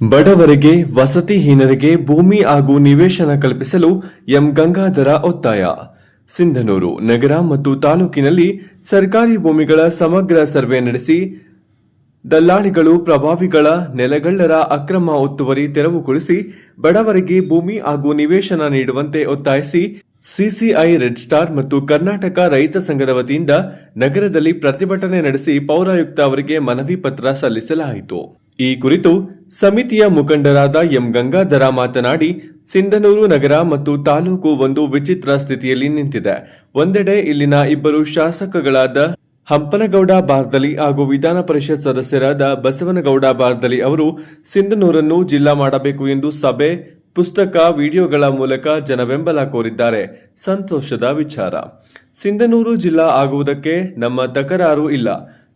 ಬಡವರಿಗೆ, ವಸತಿಹೀನರಿಗೆ ಭೂಮಿ ಹಾಗೂ ನಿವೇಶನ ಕಲ್ಪಿಸಲು ಎಂ. ಗಂಗಾಧರ ಒತ್ತಾಯ. ಸಿಂಧನೂರು ನಗರ ಮತ್ತು ತಾಲೂಕಿನಲ್ಲಿ ಸರ್ಕಾರಿ ಭೂಮಿಗಳ ಸಮಗ್ರ ಸರ್ವೆ ನಡೆಸಿ, ದಲ್ಲಾಳಿಗಳು, ಪ್ರಭಾವಿಗಳ ನೆಲಗಳ್ಳರ ಅಕ್ರಮ ಒತ್ತುವರಿ ತೆರವುಗೊಳಿಸಿ, ಬಡವರಿಗೆ ಭೂಮಿ ಹಾಗೂ ನಿವೇಶನ ನೀಡುವಂತೆ ಒತ್ತಾಯಿಸಿ, ಸಿಸಿಐ ರೆಡ್ ಸ್ಟಾರ್ ಮತ್ತು ಕರ್ನಾಟಕ ರೈತ ಸಂಘದ ವತಿಯಿಂದ ನಗರದಲ್ಲಿ ಪ್ರತಿಭಟನೆ ನಡೆಸಿ ಪೌರಾಯುಕ್ತ ಅವರಿಗೆ ಮನವಿ ಪತ್ರ ಸಲ್ಲಿಸಲಾಯಿತು. ಈ ಕುರಿತು ಸಮಿತಿಯ ಮುಖಂಡರಾದ ಎಂ ಗಂಗಾಧರ ಮಾತನಾಡಿ, ಸಿಂಧನೂರು ನಗರ ಮತ್ತು ತಾಲೂಕು ಒಂದು ವಿಚಿತ್ರ ಸ್ಥಿತಿಯಲ್ಲಿ ನಿಂತಿದೆ. ಒಂದೆಡೆ ಇಲ್ಲಿನ ಇಬ್ಬರು ಶಾಸಕಗಳಾದ ಹಂಪನಗೌಡ ಬಾರ್ದಲಿ ಹಾಗೂ ವಿಧಾನ ಪರಿಷತ್ ಸದಸ್ಯರಾದ ಬಸವನಗೌಡ ಬಾರ್ದಲಿ ಅವರು ಸಿಂಧನೂರನ್ನು ಜಿಲ್ಲಾ ಮಾಡಬೇಕು ಎಂದು ಸಭೆ, ಪುಸ್ತಕ, ವಿಡಿಯೋಗಳ ಮೂಲಕ ಜನಬೆಂಬಲ ಕೋರಿದ್ದಾರೆ. ಸಂತೋಷದ ವಿಚಾರ. ಸಿಂಧನೂರು ಜಿಲ್ಲಾ ಆಗುವುದಕ್ಕೆ ನಮ್ಮ ತಕರಾರು ಇಲ್ಲ.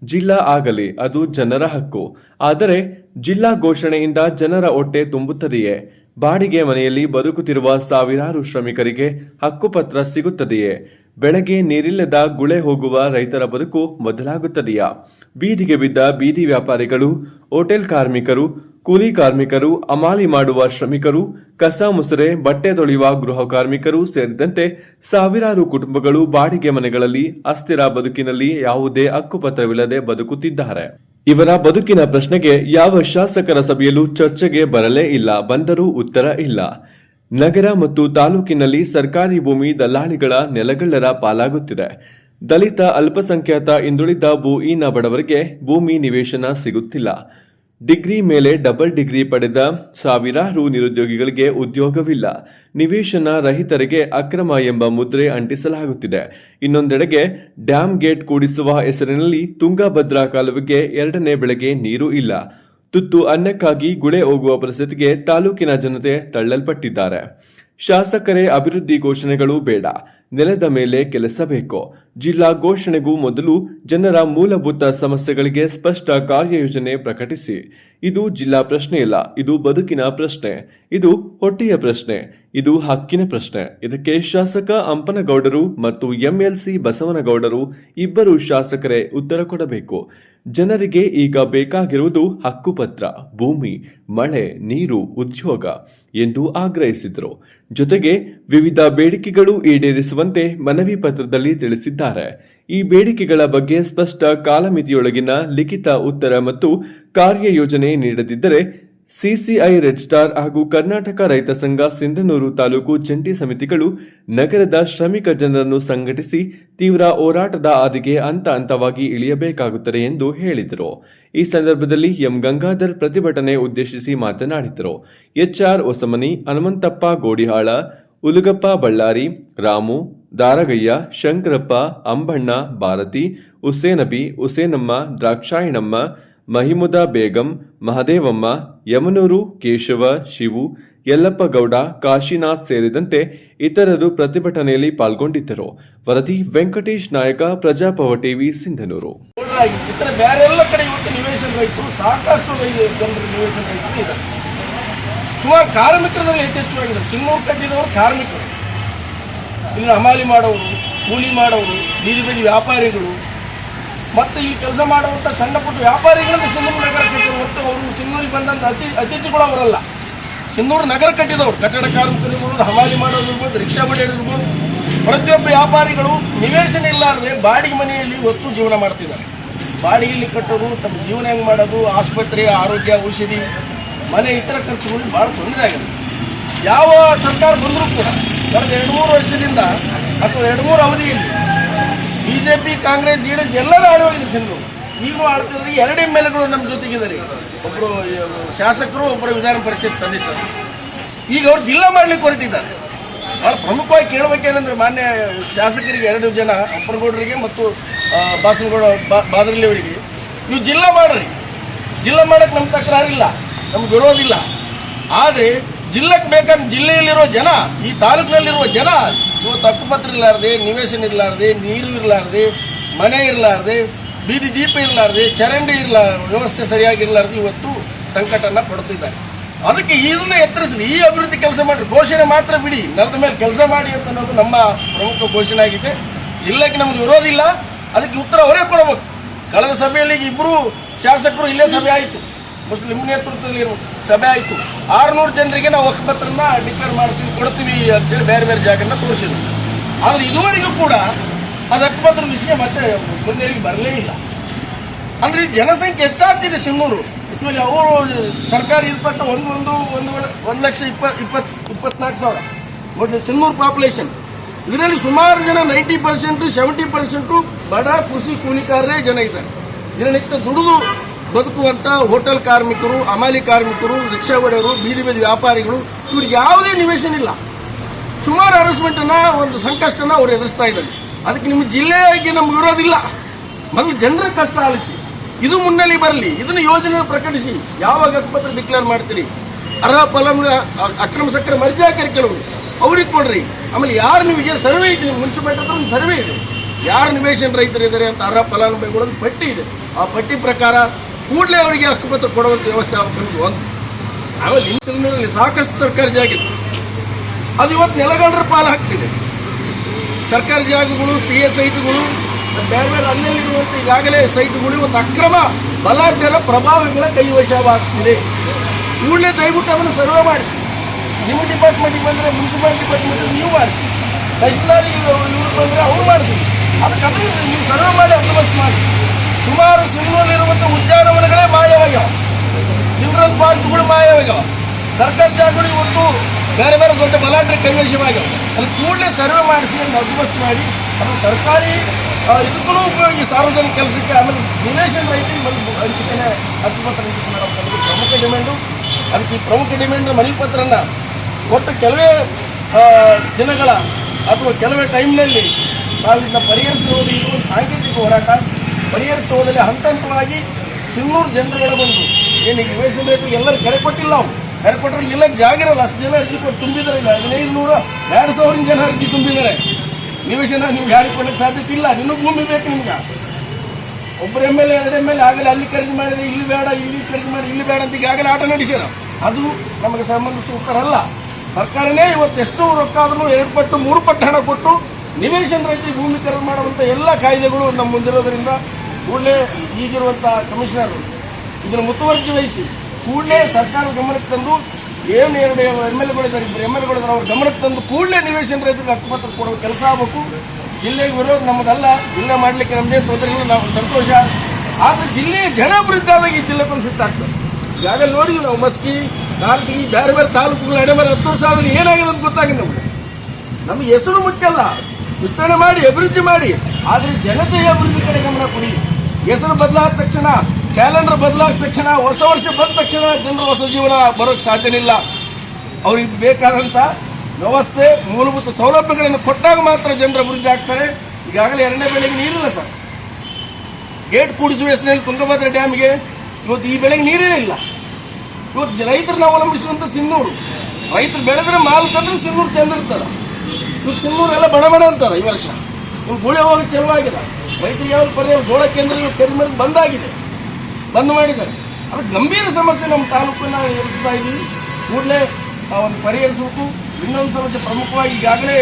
ಜಿಲ್ಲಾ ಆಗಲಿ, ಅದು ಜನರ ಹಕ್ಕು. ಆದರೆ, ಜಿಲ್ಲಾ ಘೋಷಣೆಯಿಂದ ಜನರ ಹೊಟ್ಟೆ ತುಂಬುತ್ತದೆಯೇ? ಬಾಡಿಗೆ ಮನೆಯಲ್ಲಿ ಬದುಕುತ್ತಿರುವ ಸಾವಿರಾರು ಶ್ರಮಿಕರಿಗೆ ಹಕ್ಕುಪತ್ರ ಸಿಗುತ್ತದೆಯೇ? ಬೆಳಗ್ಗೆ ನೀರಿಲ್ಲದ ಗುಳೆ ಹೋಗುವ ರೈತರ ಬದುಕು ಬದಲಾಗುತ್ತದೆಯಾ ಬೀದಿಗೆ ಬಿದ್ದ ಬೀದಿ ವ್ಯಾಪಾರಿಗಳು, ಹೋಟೆಲ್ ಕಾರ್ಮಿಕರು ಕೂಲಿ ಕಾರ್ಮಿಕರು, ಅಮಾಲಿ ಮಾಡುವ ಶ್ರಮಿಕರು, ಕಸ ಮುಸರೆ, ಬಟ್ಟೆ ತೊಳೆಯುವ ಗೃಹ ಕಾರ್ಮಿಕರು ಸೇರಿದಂತೆ ಸಾವಿರಾರು ಕುಟುಂಬಗಳು ಬಾಡಿಗೆ ಮನೆಗಳಲ್ಲಿ ಅಸ್ಥಿರ ಬದುಕಿನಲ್ಲಿ ಯಾವುದೇ ಹಕ್ಕುಪತ್ರವಿಲ್ಲದೆ ಬದುಕುತ್ತಿದ್ದಾರೆ. ಇವರ ಬದುಕಿನ ಪ್ರಶ್ನೆಗೆ ಯಾವ ಶಾಸಕರ ಸಭೆಯಲ್ಲೂ ಚರ್ಚೆಗೆ ಬರಲೇ ಇಲ್ಲ, ಬಂದರೂ ಉತ್ತರ ಇಲ್ಲ. ನಗರ ಮತ್ತು ತಾಲೂಕಿನಲ್ಲಿ ಸರ್ಕಾರಿ ಭೂಮಿ ದಲ್ಲಾಳಿಗಳ ನೆಲಗಳ್ಳರ ಪಾಲಾಗುತ್ತಿದೆ. ದಲಿತ ಅಲ್ಪಸಂಖ್ಯಾತ ಹಿಂದುಳಿದ ಭೂ ಹೀನ ಬಡವರಿಗೆ ಭೂಮಿ ನಿವೇಶನ ಸಿಗುತ್ತಿಲ್ಲ. ಡಿಗ್ರಿ ಮೇಲೆ ಡಬಲ್ ಡಿಗ್ರಿ ಪಡೆದ ಸಾವಿರಾರು ನಿರುದ್ಯೋಗಿಗಳಿಗೆ ಉದ್ಯೋಗವಿಲ್ಲ. ನಿವೇಶನ ರಹಿತರಿಗೆ ಅಕ್ರಮ ಎಂಬ ಮುದ್ರೆ ಅಂಟಿಸಲಾಗುತ್ತಿದೆ. ಇನ್ನೊಂದೆಡೆಗೆ ಡ್ಯಾಂ ಗೇಟ್ ಕೂಡಿಸುವ ಹೆಸರಿನಲ್ಲಿ ತುಂಗಭದ್ರಾ ಕಾಲುವೆಗೆ ಎರಡನೇ ಬೆಳೆಗೆ ನೀರು ಇಲ್ಲ. ತುತ್ತು ಅನ್ನಕ್ಕಾಗಿ ಗುಳೆ ಹೋಗುವ ಪರಿಸ್ಥಿತಿಗೆ ತಾಲೂಕಿನ ಜನತೆ ತಳ್ಳಲ್ಪಟ್ಟಿದ್ದಾರೆ. ಶಾಸಕರೇ ಅಭಿವೃದ್ಧಿ ಘೋಷಣೆಗಳು ಬೇಡ. ನೆಲದ ಮೇಲೆ ಕೆಲಸ ಬೇಕು ಜಿಲ್ಲಾ ಘೋಷಣೆಗೂ ಮೊದಲು ಜನರ ಮೂಲಭೂತ ಸಮಸ್ಯೆಗಳಿಗೆ ಸ್ಪಷ್ಟ ಕಾರ್ಯಯೋಜನೆ ಪ್ರಕಟಿಸಿ. ಇದು ಜಿಲ್ಲಾ ಪ್ರಶ್ನೆಯಲ್ಲ ಇದು ಬದುಕಿನ ಪ್ರಶ್ನೆ. ಇದು ಹೊಟ್ಟೆಯ ಪ್ರಶ್ನೆ, ಇದು ಹಕ್ಕಿನ ಪ್ರಶ್ನೆ. ಇದಕ್ಕೆ ಶಾಸಕ ಅಂಪನಗೌಡರು ಮತ್ತು ಎಂಎಲ್ಸಿ ಬಸವನಗೌಡರು ಇಬ್ಬರು ಶಾಸಕರೇ ಉತ್ತರ ಕೊಡಬೇಕು. ಜನರಿಗೆ ಈಗ ಬೇಕಾಗಿರುವುದು ಹಕ್ಕುಪತ್ರ, ಭೂಮಿ, ಮಳೆ, ನೀರು, ಉದ್ಯೋಗ ಎಂದು ಆಗ್ರಹಿಸಿದರು. ಜೊತೆಗೆ ವಿವಿಧ ಬೇಡಿಕೆಗಳು ಈಡೇರಿಸುವಂತೆ ಮನವಿ ಪತ್ರದಲ್ಲಿ ತಿಳಿಸಿದ್ದಾರೆ. ಈ ಬೇಡಿಕೆಗಳ ಬಗ್ಗೆ ಸ್ಪಷ್ಟ ಕಾಲಮಿತಿಯೊಳಗಿನ ಲಿಖಿತ ಉತ್ತರ ಮತ್ತು ಕಾರ್ಯಯೋಜನೆ ನೀಡದಿದ್ದರೆ ಸಿಸಿಐ ರೆಡ್ ಸ್ಟಾರ್ ಹಾಗೂ ಕರ್ನಾಟಕ ರೈತ ಸಂಘ ಸಿಂಧನೂರು ತಾಲೂಕು ಜಂಟಿ ಸಮಿತಿಗಳು ನಗರದ ಶ್ರಮಿಕ ಜನರನ್ನು ಸಂಘಟಿಸಿ ತೀವ್ರ ಹೋರಾಟದ ಹಾದಿಗೆ ಹಂತ ಹಂತವಾಗಿ ಇಳಿಯಬೇಕಾಗುತ್ತದೆ ಎಂದು ಹೇಳಿದರು. ಈ ಸಂದರ್ಭದಲ್ಲಿ ಎಂ ಗಂಗಾಧರ್ ಪ್ರತಿಭಟನೆ ಉದ್ದೇಶಿಸಿ ಮಾತನಾಡಿದರು. ಎಚ್ಆರ್ ಹೊಸಮನಿ, ಹನುಮಂತಪ್ಪ, ಗೋಡಿಹಾಳ ಉಲುಗಪ್ಪ ಬಳ್ಳಾರಿ, ರಾಮು, ದಾರಗಯ್ಯ, ಶಂಕರಪ್ಪ, ಅಂಬಣ್ಣ, ಭಾರತಿ, ಹುಸೇನಬಿ, ಹುಸೇನಮ್ಮ, ದ್ರಾಕ್ಷಾಯಣಮ್ಮ, ಮಹಿಮುದ ಬೇಗಂ, ಮಹದೇವಮ್ಮ, ಯಮನೂರು, ಕೇಶವ, ಶಿವು ಯಲ್ಲಪ್ಪ ಗೌಡ ಕಾಶಿನಾಥ್ ಸೇರಿದಂತೆ ಇತರರು ಪ್ರತಿಭಟನೆಯಲ್ಲಿ ಪಾಲ್ಗೊಂಡಿದ್ದರು. ವರದಿ ವೆಂಕಟೇಶ್ ನಾಯಕ, ಪ್ರಜಾಪವ ಟಿವಿ, ಸಿಂಧನೂರು. ನಿವೇಶನ ಸುಮಾರು ಕಾರ್ಮಿಕರಲ್ಲಿ ಯಥೇಚ್ಛವಾಗಿದೆ ಸಿನ್ನೂರು ಕಟ್ಟಿದವರು ಕಾರ್ಮಿಕರು. ಇಲ್ಲಿ ಹಮಾಲಿ ಮಾಡೋರು, ಕೂಲಿ ಮಾಡೋರು, ಬೀದಿ ಬೀದಿ ವ್ಯಾಪಾರಿಗಳು. ಮತ್ತು ಈ ಕೆಲಸ ಮಾಡುವಂಥ ಸಣ್ಣ ಪುಟ್ಟ ವ್ಯಾಪಾರಿಗಳಿಂದ ಸಿನ್ನೂರು ನಗರ ಕಟ್ಟಿದ್ರು. ಹೊರತು ಅವರು ಸಿನ್ನೂರಿಗೆ ಬಂದಂಥ ಅತಿ, ಅತಿಥಿಗಳು ಅವರಲ್ಲ. ಸಿನ್ನೂರು ನಗರ ಕಟ್ಟಿದವರು. ಕಟ್ಟಡ ಕಾರ್ಮಿಕರು ಇರ್ಬೋದು, ಹಮಾಲಿ ಮಾಡೋರು ರಿಕ್ಷಾ ಬಡಿಯೋರು ಇರ್ಬೋದು. ಪ್ರತಿಯೊಬ್ಬ ವ್ಯಾಪಾರಿಗಳು ನಿವೇಶನ ಇಲ್ಲಾರದೆ ಬಾಡಿಗೆ ಮನೆಯಲ್ಲಿ ಹೊತ್ತು ಜೀವನ ಮಾಡ್ತಿದ್ದಾರೆ. ಬಾಡಿಗೆಯಲ್ಲಿ ಕಟ್ಟೋದು, ತಮ್ಮ ಜೀವನ ಹೆಂಗೆ ಮಾಡೋದು ಆಸ್ಪತ್ರೆ ಆರೋಗ್ಯ, ಔಷಧಿ ಮನೆ ಇತರ ಖರ್ಚುಗಳು ಭಾಳ ತೊಂದರೆ ಆಗಿದೆ. ಯಾವ ಸರ್ಕಾರ ಬಂದರೂ ಕೂಡ ಕಳೆದ ಎರಡು ಮೂರು ವರ್ಷದಿಂದ ಅಥವಾ ಎರಡು ಮೂರು ಅವಧಿಯಲ್ಲಿ B J P Congress, J D S ಎಲ್ಲರೂ ಆಳುವಾಗಿದೆ ಸಿಂಧು. ಈಗಲೂ ಆಳ್ತಿದ್ರೆ ಎರಡು ಎಂ ನಮ್ಮ ಜೊತೆಗಿದ್ದಾರೆ. ಒಬ್ಬರು ಶಾಸಕರು ಒಬ್ಬರು ವಿಧಾನ ಪರಿಷತ್ ಸದಸ್ಯರು. ಈಗ ಅವ್ರು ಜಿಲ್ಲಾ ಮಾಡಲಿಕ್ಕೆ ಹೊರಟಿದ್ದಾರೆ. ಭಾಳ ಪ್ರಮುಖವಾಗಿ ಕೇಳಬೇಕೇನೆಂದ್ರೆ ಮಾನ್ಯ ಶಾಸಕರಿಗೆ ಎರಡು ಜನ, ಅಪ್ಪನಗೌಡರಿಗೆ ಮತ್ತು ಬಾಸನಗೌಡ ಬಾದರ್ಲಿ ಅವರಿಗೆ ನೀವು ಜಿಲ್ಲಾ ಮಾಡ್ರಿ. ಜಿಲ್ಲಾ ಮಾಡಕ್ಕೆ ನಮ್ಮ ತಕರಾರಿಲ್ಲ. ನಮ್ಗೆ ವಿರೋಧ ಇಲ್ಲ ಆದರೆ ಜಿಲ್ಲೆಗೆ ಬೇಕಂದ್ರೆ ಜಿಲ್ಲೆಯಲ್ಲಿರೋ ಜನ, ಈ ತಾಲೂಕಿನಲ್ಲಿರುವ ಜನ ಇವತ್ತು ಹಕ್ಕುಪತ್ರ ಇರಲಾರ್ದೆ, ನಿವೇಶನ ಇರಲಾರ್ದೆ, ನೀರು ಇರಲಾರ್ದೆ, ಮನೆ ಇರಲಾರ್ದೆ, ಬೀದಿ ದೀಪ ಇರಲಾರ್ದೆ, ಚರಂಡಿ ಇರಲ, ವ್ಯವಸ್ಥೆ ಸರಿಯಾಗಿರಲಾರ್ದೆ ಇವತ್ತು ಸಂಕಟನ ಪಡ್ತಿದ್ದಾರೆ ಅದಕ್ಕೆ ಇದನ್ನ ಎತ್ತರಿಸಲಿ, ಈ ಅಭಿವೃದ್ಧಿ ಕೆಲಸ ಮಾಡಿ ಘೋಷಣೆ ಮಾತ್ರ ಬಿಡಿ, ನೆಲದ ಮೇಲೆ ಕೆಲಸ ಮಾಡಿ ಅಂತ ಅನ್ನೋದು ನಮ್ಮ ಪ್ರಮುಖ ಘೋಷಣೆ ಆಗಿದೆ. ಜಿಲ್ಲೆಗೆ ನಮ್ಗೆ ವಿರೋಧ ಇಲ್ಲ, ಅದಕ್ಕೆ ಉತ್ತರ ಅವರೇ ಕೊಡಬೇಕು. ಕಳೆದ ಸಭೆಯಲ್ಲಿ ಇಬ್ಬರು ಶಾಸಕರು ಇಲ್ಲೇ ಸಭೆ ಆಯಿತು. ಫಸ್ಟ್ ನೇತೃತ್ವದಲ್ಲಿ ಸಭೆ ಆಯಿತು. ಆರುನೂರು ಜನರಿಗೆ ನಾವು ಒಕ್ಕಪತ್ರನ ಡಿಕ್ಲೇರ್ ಮಾಡ್ತೀವಿ, ಕೊಡ್ತೀವಿ ಅಂತೇಳಿ ಬೇರೆ ಬೇರೆ ಜಾಗನ ತೋರಿಸಿದ್ರು. ಆದರೆ ಇದುವರೆಗೂ ಕೂಡ ಅದು ಹಕ್ಕುಪತ್ರ ವಿಷಯ ಮತ್ತೆ ಮುನ್ನೆಲೆಗೆ ಬರಲೇ ಇಲ್ಲ. ಅಂದರೆ ಜನಸಂಖ್ಯೆ ಹೆಚ್ಚಾಗ್ತಿದೆ ಸಿನ್ನೂರು ಆಕ್ಚುಲಿ ಅವರು ಸರ್ಕಾರಿ ಇರ್ಪಟ್ಟ ಒಂದು ಒಂದು ಒಂದು ಒಂದು ಲಕ್ಷ ಇಪ್ಪ ಇಪ್ಪತ್ತು, ಇಪ್ಪತ್ನಾಲ್ಕು ಸಾವಿರ. ಒಟ್ಟು ಸಿನ್ನೂರು ಪಾಪ್ಯುಲೇಷನ್ ಇದರಲ್ಲಿ ಸುಮಾರು ಜನ ನೈಂಟಿ ಪರ್ಸೆಂಟು ಸೆವೆಂಟಿ ಪರ್ಸೆಂಟು ಬಡ ಕೃಷಿ ಕೂಲಿಕಾರರೇ ಜನ ಇದ್ದಾರೆ. ದಿನನಿತ್ಯ ದುಡಿದು ಬದುಕುವಂಥ ಹೋಟೆಲ್ ಕಾರ್ಮಿಕರು, ಅಮಾಲಿ ಕಾರ್ಮಿಕರು, ರಿಕ್ಷಾ ಒಡೆಯರು ಬೀದಿ ಬೀದಿ ವ್ಯಾಪಾರಿಗಳು ಇವ್ರಿಗೆ ಯಾವುದೇ ನಿವೇಶನ ಇಲ್ಲ ಸುಮಾರು ಹರಸ್ಮೆಂಟನ್ನು ಒಂದು ಸಂಕಷ್ಟನ ಅವ್ರು ಎದುರಿಸ್ತಾ ಇದ್ದಾರೆ. ಅದಕ್ಕೆ ನಿಮ್ಮ ಜಿಲ್ಲೆಯಾಗಿ ನಮ್ಗೆ ಇರೋದಿಲ್ಲ ಮೊದಲು ಜನರ ಕಷ್ಟ ಆಲಿಸಿ. ಇದು ಮುನ್ನೆಲೆ ಬರಲಿ. ಇದನ್ನ ಯೋಜನೆ ಪ್ರಕಟಿಸಿ. ಯಾವಾಗ ಹಕ್ಕುಪತ್ರ ಡಿಕ್ಲೇರ್ ಮಾಡ್ತೀರಿ? ಅರ್ಹ ಫಲಾನುಭವಿ, ಅಕ್ರಮ ಸಕ್ಕರೆ ಮರ್ಜಿ ಹಾಕಿರಿ ಕೆಲವರು, ಅವ್ರಿಗೆ ಕೊಡ್ರಿ. ಆಮೇಲೆ ಯಾರು ನಿಮಗೆ ಸರ್ವೆ ಇದೆ? ನೀವು ಮುನ್ಸಿಪಾಲಿಟಿ ಹತ್ರ ಒಂದು ಸರ್ವೆ ಇದೆ. ಯಾರು ನಿವೇಶನ ರೈತರು ಇದ್ದಾರೆ ಅಂತ ಅರ್ಹ ಫಲಾನುಭವಿಗಳು ಪಟ್ಟಿ ಇದೆ. ಆ ಪಟ್ಟಿ ಪ್ರಕಾರ ಕೂಡಲೇ ಅವರಿಗೆ ಆಸ್ಪತ್ರೆ ಕೊಡುವಂಥ ವ್ಯವಸ್ಥೆ ಆಗ್ಬೇಕು ಒಂದು. ಆಮೇಲೆ ಇಂಟರ್ನಲ್ಲಿ ಸಾಕಷ್ಟು ಸರ್ಕಾರಿ ಜಾಗ ಇದೆ ಅದು ಇವತ್ತು ನೆಲಗಡರ ಪಾಲು ಹಾಕ್ತಿದೆ. ಸರ್ಕಾರಿ ಜಾಗಗಳು ಸಿ ಎ ಸೈಟ್ಗಳು, ಬೇರೆ ಬೇರೆ ಅಲ್ಲಲ್ಲಿರುವಂಥ ಈಗಾಗಲೇ ಸೈಟ್ಗಳು ಇವತ್ತು ಅಕ್ರಮ ಬಲಾಢ್ಯರ ಪ್ರಭಾವಿಗಳ ಕೈವಶವಾಗ್ತಿದೆ ಕೂಡಲೇ ದಯವಿಟ್ಟು ಅದನ್ನು ಸರ್ವ ಮಾಡಿಸಿ. ನಿಮ್ಮ ಡಿಪಾರ್ಟ್ಮೆಂಟಿಗೆ ಬಂದರೆ ಮುನ್ಸಿಪಾಲ್ ಡಿಪಾರ್ಟ್ಮೆಂಟ್ ನೀವು ಮಾಡಿಸಿ. ತಹಶೀಲ್ದಾರ್ ಇವರು ಬಂದರೆ ಅವ್ರು ಮಾಡಿಸಿ. ಅದಕ್ಕೆ ಅದು ನೀವು ಸರ್ವೆ ಮಾಡಿ ಹದ್ದುಬಸ್ತ್ ಮಾಡಿ. ಸುಮಾರು ಸುಮ್ಮನಲ್ಲಿರುವಂಥ ಉದ್ಯಾನವನಗಳೇ ಮಾಯವಾಗ್ಯಾವ ಚಿಲ್ಡ್ರನ್ ಪಾರ್ಕ್ಗಳು ಮಾಯವಾಗ್ಯಾವ ಸರ್ಕಾರ ಜಾಗಗಳು ಇವತ್ತು ಬೇರೆ ಬೇರೆ ದೊಡ್ಡ ಬಲಾಢ್ಯ ಕೈವಶವಾಗ್ಯಾವ ಅದು ಕೂಡಲೇ ಸರ್ವೆ ಮಾಡಿಸಿ ಬಂದೋಬಸ್ತ್ ಮಾಡಿ, ಅದು ಸರ್ಕಾರಿ ಇದಕ್ಕೂ ಉಪಯೋಗಿ ಸಾರ್ವಜನಿಕ ಕೆಲಸಕ್ಕೆ ಆಮೇಲೆ ಡೊನೇಷನ್ ರೈತರಿಗೆ ಬಂದು ಹಂಚಿಕೆನೆ ಹಕ್ಕುಪತ್ರ ಹಂಚಿಕೆ ಮಾಡೋದು ಪ್ರಮುಖ ಡಿಮ್ಯಾಂಡು ಅದಕ್ಕೆ ಈ ಪ್ರಮುಖ ಡಿಮ್ಯಾಂಡ್ ಮನವಿ ಪತ್ರನ ಕೊಟ್ಟು ಕೆಲವೇ ದಿನಗಳ ಅಥವಾ ಕೆಲವೇ ಟೈಮ್ನಲ್ಲಿ ನಾವು ಇದನ್ನ ಪರಿಹರಿಸುವುದು ಇದು ಒಂದು ಸಾಂಕೇತಿಕ ಹೋರಾಟ ಪರಿಹರಿಸ್ತಾ ಹಂತ ಹಂತವಾಗಿ ಸಿನ್ನೂರು ಜನರು ಬಂದು ಏನು ಈಗ ನಿವೇಶನ ರೈತರಿಗೆ ಎಲ್ಲರೂ ಕರೆ ಕೊಟ್ಟಿಲ್ಲ ನಾವು ಕರೆ ಕೊಟ್ಟರೆ ನಿಲ್ಲಕ್ಕೆ ಜಾಗ ಇರಲ್ಲ ಅಷ್ಟು ಜನ ಅರ್ಜಿ ಕೊಟ್ಟು ತುಂಬಿದ್ದಾರೆ. ಇಲ್ಲ ಹದಿನೈದು ನೂರ ಎರಡು ಸಾವಿರ ಜನ ಅರ್ಜಿ ತುಂಬಿದ್ದಾರೆ. ನಿವೇಶನ ನಿಮ್ಗೆ ಯಾರಿಗೆ ಕೊಡೋಕ್ಕೆ ಸಾಧ್ಯತೆ ಇಲ್ಲ ನಿನ್ನೂ ಭೂಮಿ ಬೇಕು ನಿಮ್ಗೆ. ಒಬ್ಬರು ಎಂ ಎಲ್ ಎ ಎರಡು ಎಂ ಎಲ್ ಎ ಆಗಲೇ, ಅಲ್ಲಿ ಖರೀದಿ ಮಾಡಿದೆ ಇಲ್ಲಿ ಬೇಡ, ಇಲ್ಲಿ ಖರೀದಿ ಮಾಡಿ ಇಲ್ಲಿ ಬೇಡ ಅಂತ ಈಗಾಗಲೇ ಆಟ ನಡೆಸ್ಯಾರ ಅದು ನಮಗೆ ಸಂಬಂಧಿಸಿದ ಉತ್ತರ ಅಲ್ಲ. ಸರ್ಕಾರನೇ ಇವತ್ತು ಎಷ್ಟು ರೊಕ್ಕ ಆದರೂ ಎರಡು ಪಟ್ಟು ಮೂರು ಪಟ್ಟು ಹಣ ಕೊಟ್ಟು ನಿವೇಶನ ರೈತರಿಗೆ ಭೂಮಿ ಖರೀದಿ ಮಾಡುವಂಥ ಎಲ್ಲ ಕಾಯ್ದೆಗಳು ನಮ್ಮ ಮುಂದಿರೋದ್ರಿಂದ ಕೂಡಲೇ ಈಗಿರುವಂಥ ಕಮಿಷನರ್ ಇದರ ಮುತುವರ್ಜಿ ವಹಿಸಿ ಕೂಡಲೇ ಸರ್ಕಾರ ಗಮನಕ್ಕೆ ತಂದು ಏನು ಎರಡು ಎಂ ಎಲ್ ಎಗಳಿದ್ದಾರೆ ಇಬ್ಬರು ಎಂ ಎಲ್ ಎಗಳಿದ್ದಾರೆ ಅವ್ರ ಗಮನಕ್ಕೆ ತಂದು ಕೂಡಲೇ ನಿವೇಶನ ರೈತರಿಗೆ ಹಕ್ಕುಪತ್ರ ಕೊಡುವ ಕೆಲಸ ಆಗಬೇಕು. ಜಿಲ್ಲೆಗೆ ವಿರೋಧ ನಮ್ಮದಲ್ಲ, ಜಿಲ್ಲೆ ಮಾಡಲಿಕ್ಕೆ ನಮ್ಮದೇ ತೊಂದರೆ ನಾವು ಸಂತೋಷ. ಆದರೆ ಜಿಲ್ಲೆಯ ಜನ ಆದಾಗ ಈ ಜಿಲ್ಲೆ ಸಿಟ್ಟು ಆಗ್ತದೆ. ಈಗಾಗಲೇ ನೋಡಿದ್ವಿ ನಾವು, ಮಸ್ಕಿ ಕಾರ್ತಿಗಿ ಬೇರೆ ಬೇರೆ ತಾಲೂಕುಗಳು ಬೇರೆ ಹತ್ತು ವರ್ಷ ಆದರೆ ಏನಾಗಿದೆ ಅಂತ ಗೊತ್ತಾಗಿದೆ ನಮಗೆ. ನಮಗೆ ಹೆಸರು ಮುಖ್ಯ ವಿಸ್ತರಣೆ ಮಾಡಿ, ಅಭಿವೃದ್ಧಿ ಮಾಡಿ. ಆದರೆ ಜನತೆಯ ಅಭಿವೃದ್ಧಿ ಕಡೆ ಗಮನ ಕೊಡಿ. ಹೆಸರು ಬದಲಾದ ತಕ್ಷಣ, ಕ್ಯಾಲೆಂಡರ್ ಬದಲಾದ ತಕ್ಷಣ, ಹೊಸ ವರ್ಷ ಬಂದ ತಕ್ಷಣ ಜನರು ಹೊಸ ಜೀವನ ಬರೋಕ್ಕೆ ಸಾಧ್ಯನಿಲ್ಲ ಅವ್ರಿಗೆ ಬೇಕಾದಂಥ ವ್ಯವಸ್ಥೆ, ಮೂಲಭೂತ ಸೌಲಭ್ಯಗಳನ್ನು ಕೊಟ್ಟಾಗ ಮಾತ್ರ ಜನರು ಅಭಿವೃದ್ಧಿ ಆಗ್ತಾರೆ. ಈಗಾಗಲೇ ಎರಡನೇ ಬೆಳೆಗೆ ನೀರಿಲ್ಲ ಸರ್. ಗೇಟ್ ಕೂಡಿಸುವ ಹೆಸರಿನಲ್ಲಿ ತುಂಗಭದ್ರಾ ಡ್ಯಾಮ್ಗೆ ಇವತ್ತು ಈ ಬೆಳೆಗೆ ನೀರೇ ಇಲ್ಲ. ಇವತ್ತು ರೈತರನ್ನ ಅವಲಂಬಿಸುವಂಥ ಸಿನ್ನೂರು. ರೈತರು ಬೆಳೆದ್ರೆ ಮಾಲು ತಂದ್ರೆ ಸಿನ್ನೂರು ಚೆಂದಿರ್ತಾರೆ ಇವತ್ತು ಸಿನ್ನೂರು ಬಣ ಬಡಬಡ ಅಂತಾರೆ ಈ ವರ್ಷ. ಇವು ಗುಳೆ ಹೋಗಿ ಚೆಲುವಾಗಿದೆ ರೈತರಿಗೆ ಯಾವ ಪರ್ಯಾಯ ಜೋಳ ಕೇಂದ್ರ ಮಾಡೋದು ಬಂದಾಗಿದೆ. ಬಂದ್ ಮಾಡಿದ್ದಾರೆ. ಅದು ಗಂಭೀರ ಸಮಸ್ಯೆ ನಮ್ಮ ತಾಲೂಕನ್ನು ಎದುರಿಸ್ತಾ ಇದ್ದೀವಿ ಕೂಡಲೇ ಒಂದು ಪರಿಹರಿಸಬೇಕು ಇನ್ನೊಂದು ಸಮಸ್ಯೆ ಪ್ರಮುಖವಾಗಿ ಈಗಾಗಲೇ